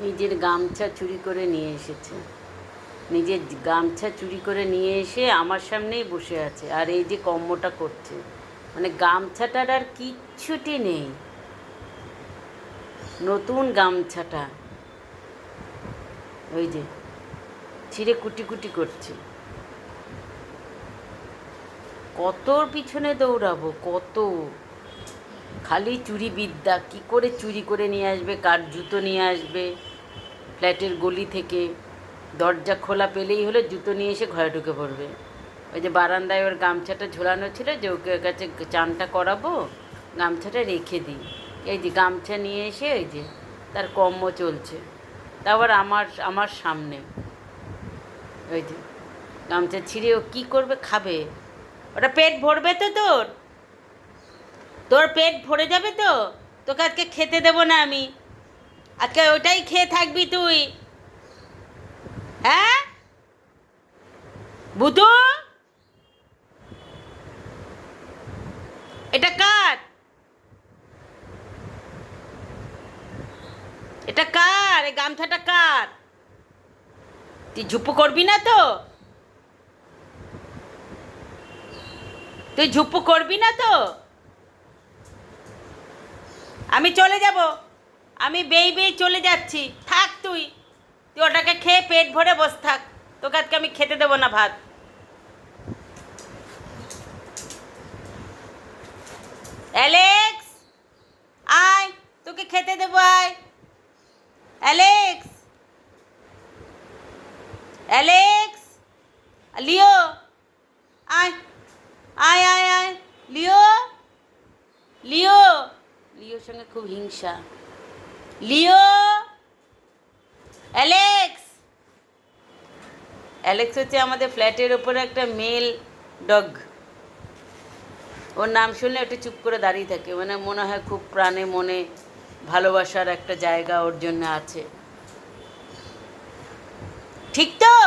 নিজের গামছা চুরি করে নিয়ে এসেছে। নিজের গামছা চুরি করে নিয়ে এসে আমার সামনেই বসে আছে আর এই যে কম্মটা করছে। মানে গামছাটার আর কিচ্ছুটি নেই। নতুন গামছাটা। ওই যে ছিঁড়ে কুটি কুটি করছে। কতর পিছনে দৌড়াবো, কত? খালি চুরি বিদ্যা কি করে চুরি করে নিয়ে আসবে, কার জুতো নিয়ে আসবে? ফ্ল্যাটের গলি থেকে দরজা খোলা পেলেই হলে জুতো নিয়ে এসে ঘরে ঢুকে পড়বে। ওই যে বারান্দায় ওর গামছাটা ঝোলানো ছিল যে ওকে ওর কাছে চানটা করাবো, গামছাটা রেখে দিই। এই যে গামছা নিয়ে এসে ওই যে তার কর্ম চলছে। তারপর আমার আমার সামনে। ওই যে গামছা ছিঁড়ে ও কী করবে খাবে? ওটা পেট ভরবে তো তোর? তোর পেট ভরে যাবে তো? তোকে আজকে খেতে দেবো না আমি। আজকে ওটাই খেয়ে থাকবি তুই। হ্যাঁ? বুধু? এটা কার? এটা কার? এই গামছাটা কার? তুই ঝুপু করবি না তো? তুই ঝুপু করবি না তো? আমি চলে যাব। আমি বেই বেই চলে যাচ্ছি। থাক তুই। তুই ওটাকে খেয়ে পেট ভরে বস থাক। তোকে আজকে আমি খেতে দেবো না ভাত। অ্যালেক্স! আয়, তোকে খেতে দেবো, আয়। অ্যালেক্স! অ্যালেক্স! লিও! আয় আয় আয় আয়। লিও! লিও! লিওর সঙ্গে খুব হিংসা। লিও? অ্যালেক্স? অ্যালেক্স হচ্ছে আমাদের ফ্ল্যাটের ওপরে একটা মেল ডগ। ওর নাম শুনলে একটু চুপ করে দাঁড়িয়ে থাকে। মানে মনে হয় খুব প্রাণে মনে ভালোবাসার একটা জায়গা ওর জন্য আছে। ঠিক তো?